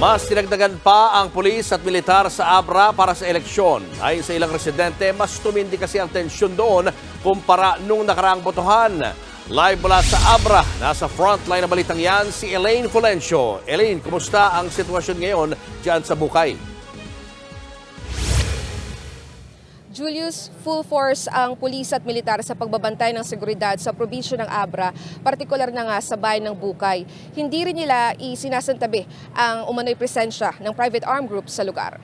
Mas tinagdagan pa ang pulis at militar sa Abra para sa eleksyon. Ayon sa ilang residente, mas tumindi kasi ang tensyon doon kumpara nung nakaraang botohan. Live mula sa Abra, nasa frontline na balitang yan si Elaine Fulencio. Elaine, kumusta ang sitwasyon ngayon dyan sa Bukay? Julius, full force ang pulis at militar sa pagbabantay ng seguridad sa probinsya ng Abra, partikular na nga sa bayan ng Bukay. Hindi rin nila isinasantabi ang umano'y presensya ng private armed group sa lugar.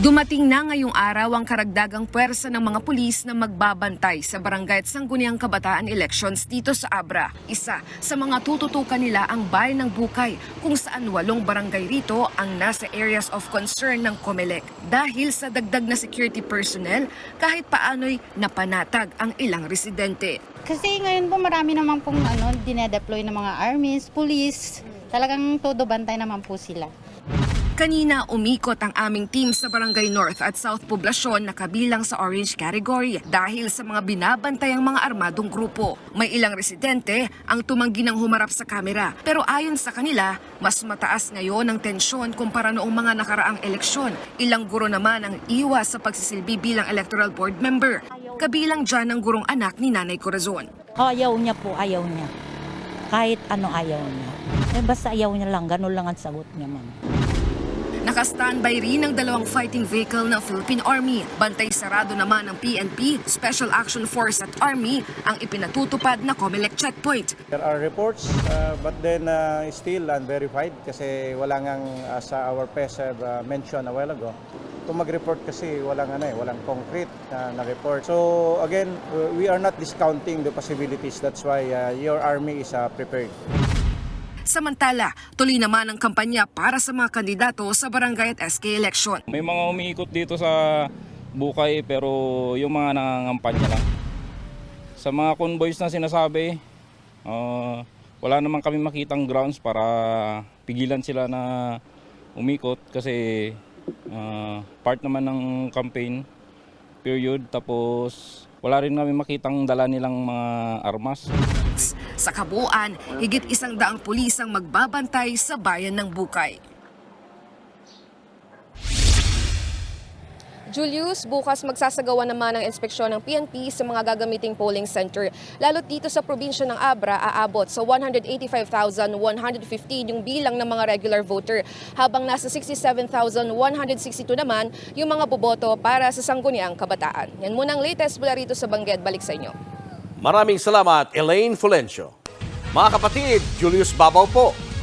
Dumating na ngayong araw ang karagdagang puwersa ng mga pulis na magbabantay sa barangay at sangguniang kabataan elections dito sa Abra. Isa sa mga tututukan nila ang bayan ng Bukay kung saan walong barangay rito ang nasa areas of concern ng COMELEC. Dahil sa dagdag na security personnel, kahit paano'y napanatag ang ilang residente. Kasi ngayon po marami naman pong ano, dinedeploy ng mga armies, police. Talagang todo bantay naman po sila. Kanina umikot ang aming team sa Barangay North at South Poblasyon na kabilang sa orange category dahil sa mga binabantay ang mga armadong grupo. May ilang residente ang tumanggi ng humarap sa kamera pero ayon sa kanila, mas mataas ngayon ang tensyon kumpara noong mga nakaraang eleksyon. Ilang guro naman ang iwas sa pagsisilbi bilang electoral board member. Kabilang dyan ang gurong anak ni Nanay Corazon. Ayaw niya po, ayaw niya. Kahit ano ayaw niya. Eh basta ayaw niya lang, ganun lang ang sagot niya, ma'am. Naka-standby rin ang dalawang fighting vehicle ng Philippine Army. Bantay sarado naman ng PNP, Special Action Force at Army ang ipinatutupad na Comelec checkpoint. There are reports uh, but then uh, still unverified kasi wala ngang uh, sa our have uh, mentioned a while ago. Kung mag-report kasi walang ano eh, walang concrete na, na report. So again, we are not discounting the possibilities. That's why uh, your army is uh, prepared. Samantala, tuloy naman ang kampanya para sa mga kandidato sa barangay at SK election. May mga umiikot dito sa Bukay pero yung mga nangangampanya lang. Sa mga convoys na sinasabi, ah, wala naman kami makitang grounds para pigilan sila na umikot kasi ah, part naman ng campaign period tapos wala rin kami makitang dala nilang mga armas. Sa kabuuan, higit isang daang pulis ang magbabantay sa bayan ng Bukay. Julius, bukas magsasagawa naman ng inspeksyon ng PNP sa mga gagamiting polling center. Lalo dito sa probinsya ng Abra, aabot sa 185,115 yung bilang ng mga regular voter, habang nasa 67,162 naman yung mga boboto para sa sangguniang kabataan. Yan muna ang latest mula rito sa Bangged. Balik sa inyo. Maraming salamat, Elaine Fulencio. Mga kapatid, Julius Babaw po.